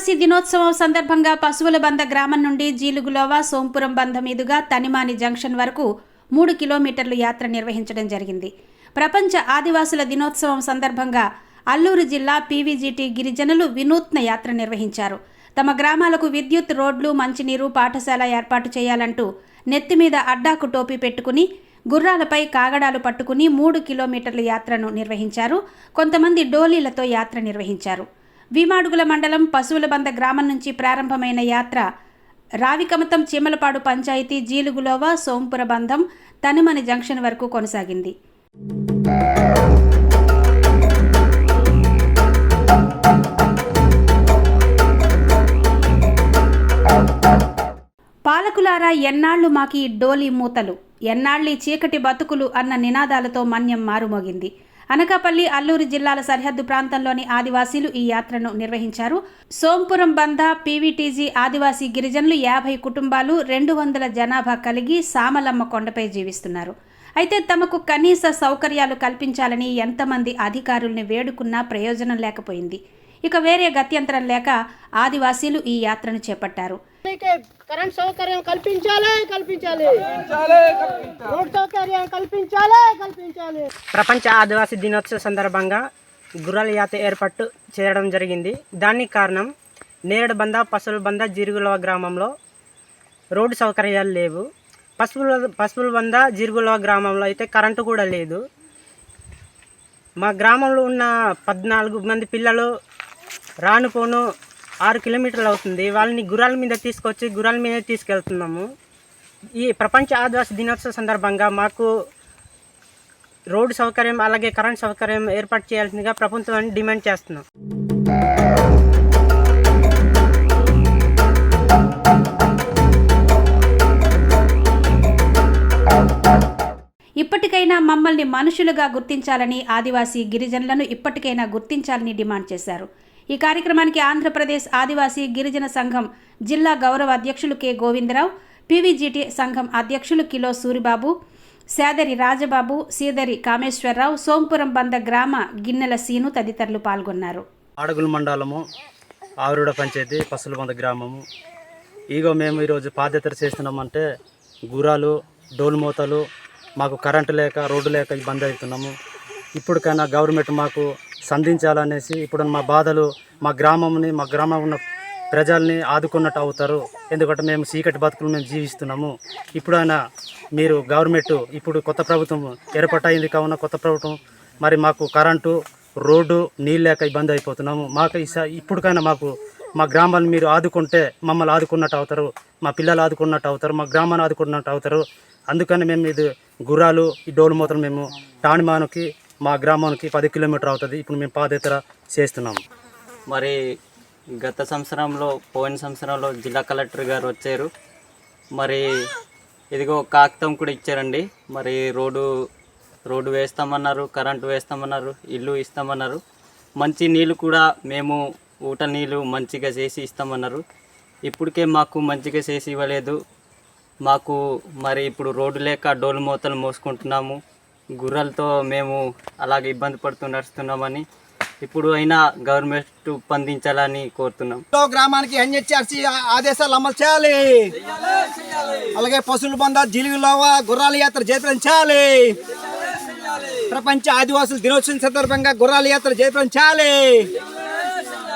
ఆదివాసీ దినోత్సవం సందర్భంగా పశువుల బంద గ్రామం నుండి జీలుగులోవా సోంపురం బంద మీదుగా తనిమాని జంక్షన్ వరకు మూడు కిలోమీటర్లు యాత్ర నిర్వహించడం జరిగింది. ప్రపంచ ఆదివాసుల దినోత్సవం సందర్భంగా అల్లూరు జిల్లా పీవీజీటీ గిరిజనులు వినూత్న యాత్ర నిర్వహించారు. తమ గ్రామాలకు విద్యుత్ రోడ్లు మంచినీరు పాఠశాల ఏర్పాటు చేయాలంటూ నెత్తిమీద అడ్డాకు టోపీ పెట్టుకుని గుర్రాలపై కాగడాలు పట్టుకుని మూడు కిలోమీటర్ల యాత్రను నిర్వహించారు. కొంతమంది డోలీలతో యాత్ర నిర్వహించారు. వీమాడుగుల మండలం పశువుల బంద గ్రామం నుంచి ప్రారంభమైన యాత్ర రావికమతం చీమలపాడు పంచాయతీ జీలుగులోవ సోంపుర బంధం తనుమని జంక్షన్ వరకు కొనసాగింది. పాలకులారా ఎన్నాళ్ళు మాకి డోలి మూతలు? ఎన్నాళ్ళీ చీకటి బతుకులు అన్న నినాదాలతో మన్యం మారుమోగింది. అనకాపల్లి అల్లూరు జిల్లాల సరిహద్దు ప్రాంతంలోని ఆదివాసీలు ఈ యాత్రను నిర్వహించారు. సోంపురం బంద పీవీటీజీ ఆదివాసీ గిరిజనులు యాభై కుటుంబాలు రెండు వందల జనాభా కలిగి సామలమ్మ కొండపై జీవిస్తున్నారు. అయితే తమకు కనీస సౌకర్యాలు కల్పించాలని ఎంతమంది అధికారుల్ని వేడుకున్నా ప్రయోజనం లేకపోయింది. ఇక వేరే గత్యంతరం లేక ఆదివాసీలు ఈ యాత్రను చేపట్టారు. కరెంట్ సౌకర్యం కల్పించాలి కల్పించాలి. రోడ్ సౌకర్యం కల్పించాలి కల్పించాలి. ప్రపంచ ఆదివాసీ దినోత్సవ సందర్భంగా గుర్రాల యాత్ర ఏర్పాటు చేయడం జరిగింది. దానికి కారణం నేరేడు బంద పశువుల బంద జిరుగులవ గ్రామంలో రోడ్డు సౌకర్యాలు లేవు. పశువుల పశువుల బంద జిరుగులవ గ్రామంలో అయితే కరెంటు కూడా లేదు. మా గ్రామంలో ఉన్న పద్నాలుగు మంది పిల్లలు రాను పోను ఆరు కిలోమీటర్లు అవుతుంది. వాళ్ళని గుర్రాల మీద తీసుకొచ్చి గుర్రాల మీద తీసుకెళ్తున్నాము. ఈ ప్రపంచ ఆదివాసీ దినోత్సవ సందర్భంగా మాకు రోడ్డు సౌకర్యం అలాగే కరెంట్ సౌకర్యం ఏర్పాటు చేయాల్సిందిగా ప్రభుత్వాన్ని డిమాండ్ చేస్తున్నాం. ఇప్పటికైనా మమ్మల్ని మనుషులుగా గుర్తించాలని ఆదివాసీ గిరిజనులను ఇప్పటికైనా గుర్తించాలని డిమాండ్ చేశారు. ఈ కార్యక్రమానికి ఆంధ్రప్రదేశ్ ఆదివాసీ గిరిజన సంఘం జిల్లా గౌరవ అధ్యక్షులు కె గోవిందరావు పీవీజీటీ సంఘం అధ్యక్షులు కిలో సూరిబాబు సేదరి రాజబాబు సీదరి కామేశ్వరరావు సోంపురం బంద గ్రామ గిన్నెల సీను తదితరులు పాల్గొన్నారు. ఆడగుల మండలము ఆవిరుడ పంచాయతీ పసులబంద గ్రామము. ఇగో మేము ఈరోజు పాదయాత్ర చేస్తున్నామంటే గుర్రాలు డోలుమూతలు మాకు కరెంటు లేక రోడ్డు లేక ఇబ్బంది అవుతున్నాము. ఇప్పటికైనా గవర్నమెంట్ మాకు సంధించాలనేసి ఇప్పుడు మా బాధలు మా గ్రామంని మా గ్రామం ఉన్న ప్రజల్ని ఆదుకున్నట్టు అవుతారు. ఎందుకంటే మేము చీకటి బతుకులు మేము జీవిస్తున్నాము. ఇప్పుడైనా మీరు గవర్నమెంట్ ఇప్పుడు కొత్త ప్రభుత్వం ఏర్పాటైంది కావున కొత్త ప్రభుత్వం మరి మాకు కరెంటు రోడ్డు నీళ్ళు లేక ఇబ్బంది అయిపోతున్నాము. మాకు ఈస- ఇప్పటికైనా మాకు మా గ్రామాన్ని మీరు ఆదుకుంటే మమ్మల్ని ఆదుకున్నట్టు అవుతారు. మా పిల్లలు ఆదుకున్నట్టు అవుతారు. మా గ్రామాన్ని ఆదుకున్నట్టు అవుతారు. అందుకని మేము ఇది గుర్రాలు ఈ డోలు మూతలు మేము టాణిమానికి మా గ్రామానికి పది కిలోమీటర్ అవుతుంది. ఇప్పుడు మేము పాదయాత్ర చేస్తున్నాము. మరి గత సంవత్సరంలో పోయిన సంవత్సరంలో జిల్లా కలెక్టర్ గారు వచ్చారు. మరి ఇదిగో కాగితం కూడా ఇచ్చారండి. మరి రోడ్డు రోడ్డు వేస్తామన్నారు కరెంటు వేస్తామన్నారు ఇల్లు ఇస్తామన్నారు. మంచి నీళ్ళు కూడా మేము ఊట నీళ్ళు మంచిగా చేసి ఇస్తామన్నారు. ఇప్పటికే మాకు మంచిగా చేసి ఇవ్వలేదు. మాకు మరి ఇప్పుడు రోడ్డు లేక డోలు మూతలు మోసుకుంటున్నాము. గుర్రలతో మేము అలాగే ఇబ్బంది పడుతూ నడుస్తున్నామని ఇప్పుడు అయినా గవర్నమెంట్ స్పందించాలని కోరుతున్నాం. గ్రామానికి ఎన్హెచ్ఆర్సీ ఆదేశాలు అమలు చేయాలి. అలాగే పశువుల బంద జిలుగులోవ గుర్రాల యాత్ర జయప్రదించాలి ప్రపంచ ఆదివాసుల దినోత్సవం సందర్భంగా గుర్రాల యాత్ర జయప్రదించాలి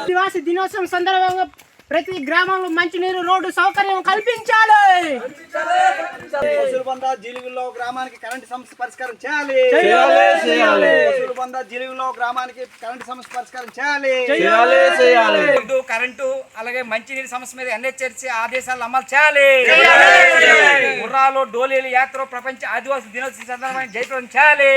ఆదివాసీ దినోత్సవం సందర్భంగా ప్రతి గ్రామంలో మంచినీరు రోడ్డు సౌకర్యం కల్పించాలి. పశువుల బంద జిలుగులో గ్రామానికి కరెంటు సమస్య పరిష్కారం చేయాలి. జిలుగులో గ్రామానికి కరెంటు సమస్య పరిష్కారం చేయాలి. రోడ్డు కరెంటు అలాగే మంచినీటి సమస్య మీద ఎన్హెచ్ఆర్సీ ఆదేశాలు అమలు చేయాలి. గుర్రాలు డోలీలు యాత్ర ప్రపంచ ఆదివాసీ దినోత్సవం సందర్భంగా జయప్రదం చేయాలి.